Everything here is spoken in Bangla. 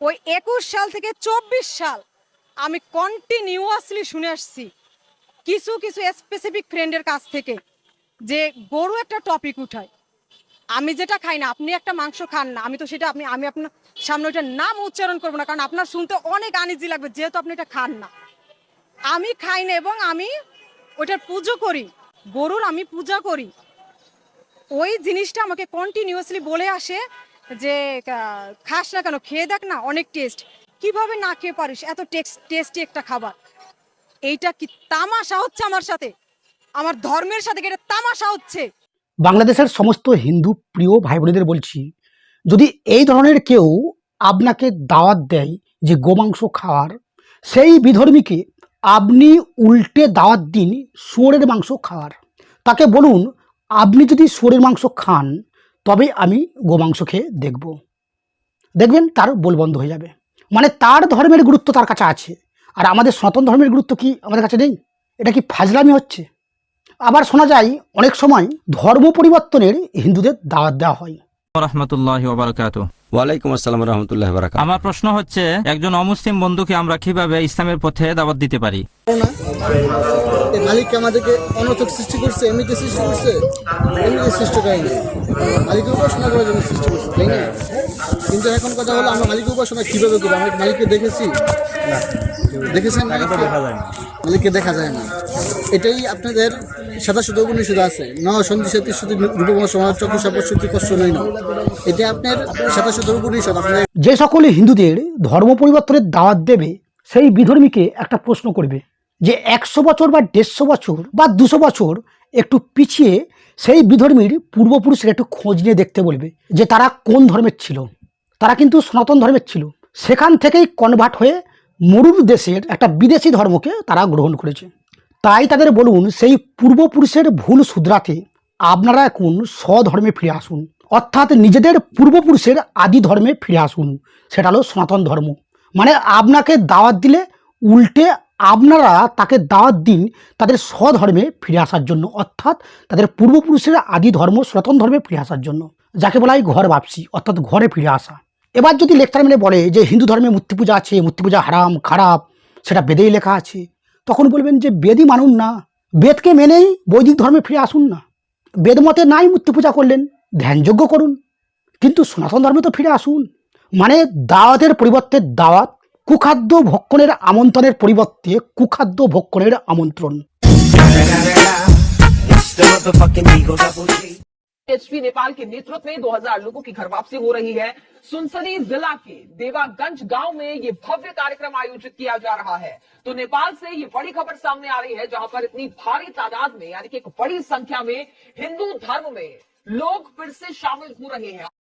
ওই একুশ সাল থেকে চব্বিশ সাল আমি কন্টিনিউয়াসলি শুনে আসছি কিছু কিছু স্পেসিফিক ফ্রেন্ডের কাছ থেকে যে গরু একটা টপিক উঠায়। আমি যেটা খাই না, আপনি একটা মাংস খান না, আমি তো সেটা আপনি, আমি আপনার সামনে ওইটার নাম উচ্চারণ করব না, কারণ আপনার শুনতে অনেক আনিজি লাগবে, যেহেতু আপনি এটা খান না। আমি খাই না এবং আমি ওইটার পুজো করি, গরুর আমি পূজা করি। ওই জিনিসটা আমাকে কন্টিনিউয়াসলি বলে আসে যে খাস না কেন, খেয়ে দেখ না, অনেক টেস্ট কীভাবে না খেয়ে পারিস? এত টেস্টি একটা খাবার। এইটা কি তামাশা হচ্ছে আমার সাথে? আমার ধর্মের সাথে এটা তামাশা হচ্ছে? বাংলাদেশের সমস্ত হিন্দু প্রিয় ভাই বোনেদের বলছি, যদি এই ধরনের কেউ আপনাকে দাওয়াত দেয় যে গোমাংস খাওয়ার, সেই বিধর্মীকে আপনি উল্টে দাওয়াত দিন শুয়োরের মাংস খাওয়ার। তাকে বলুন, আপনি যদি শুয়োরের মাংস খান তবে আমি গোমাংস খেয়ে দেখব। দেখবেন তার বল বন্ধ হয়ে যাবে। মানে তার ধর্মের গুরুত্ব তার কাছে আছে। আর আমাদের সনাতন ধর্মের গুরুত্ব কি আমাদের কাছে নেই? এটা কি ফাজলামি হচ্ছে? আবার শোনা যায়, অনেক সময় ধর্ম পরিবর্তনের হিন্দুদের দাওয়াত দেওয়া হয়। রহমতুল্লাহ ওবরাকাত ওয়ালাইকুম আসসালাম রহমতুল্লাহ বারাকাত আমার প্রশ্ন হচ্ছে একজন অমুসলিম বন্ধুকে আমরা কীভাবে ইসলামের পথে দাওয়াত দিতে পারি? মালিক আমাদেরকে অনচক সৃষ্টি করছে এমনিতে সৃষ্টি করছে? এমনিতে সৃষ্টি করেনি। মালিকের প্রশ্ন করার জন্য সৃষ্টি করছে তাই না? কিন্তু এখন কথা হলো আমরা মালিকের উপাসনা কীভাবে করব? আমরা মালিককে দেখেছি? না। দেখেছেন মালিককে? মালিককে দেখা যায় না। এটাই আপনাদের সাদা শুধু উপনিষদ আছে। ন সন্ধি সাথী শুধু রূপম সমাজ চক্ষু সাপস্বতী কষ্ট নয় না। এটা আপনার সাদা শুধু উপনিষদ। আপনার যে সকল হিন্দুদের ধর্ম পরিবর্তনের দাওয়াত দেবে সেই বিধর্মীকে একটা প্রশ্ন করবে যে একশো বছর বা দেড়শো বছর বা দুশো বছর একটু পিছিয়ে সেই বিধর্মীর পূর্বপুরুষের একটু খোঁজ নিয়ে দেখতে বলবে যে তারা কোন ধর্মের ছিল। তারা কিন্তু সনাতন ধর্মের ছিল। সেখান থেকেই কনভার্ট হয়ে মরুর দেশের একটা বিদেশি ধর্মকে তারা গ্রহণ করেছে। তাই তাদের বলুন, সেই পূর্বপুরুষের ভুল শুধরাতে আপনারা এখন স্বধর্মে ফিরে আসুন। অর্থাৎ নিজেদের পূর্বপুরুষের আদি ধর্মে ফিরে আসুন। সেটা হলো সনাতন ধর্ম। মানে আপনাকে দাওয়াত দিলে উল্টে আপনারা তাকে দাওয়াত দিন তাদের স্বধর্মে ফিরে আসার জন্য, অর্থাৎ তাদের পূর্বপুরুষের আদি ধর্ম, সনাতন ধর্মে ফিরে আসার জন্য। যাকে বলা হয় ঘর বাপসি, অর্থাৎ ঘরে ফিরে আসা। এবার যদি লেকচার মেনে বলে যে হিন্দু ধর্মে মূর্তি পূজা আছে, মূর্তি পূজা হারাম, খারাপ, সেটা বেদেই লেখা আছে, তখন বলবেন যে বেদই মানুন না। বেদকে মেনেই বৈদিক ধর্মে ফিরে আসুন না। বেদ মতে নাই মূর্তি পূজা করলেন ধ্যানযোগ্য করুন। কিন্তু সনাতন ধর্মে তো ফিরে আসুন। মানে দাওয়াতের পরিবর্তে দাওয়াত কুখাদ্য ভক্ষণের আমন্ত্রণের পরিবর্তে কুখাদ্য ভক্ষণের আমন্ত্রণ एचपी नेपाल के नेतृत्व में 2000 लोगों की घर वापसी हो रही है सुनसरी जिला के देवागंज गांव में ये भव्य कार्यक्रम आयोजित किया जा रहा है तो नेपाल से ये बड़ी खबर सामने आ रही है जहां पर इतनी भारी तादाद में यानी कि एक बड़ी संख्या में हिंदू धर्म में लोग फिर से शामिल हो रहे हैं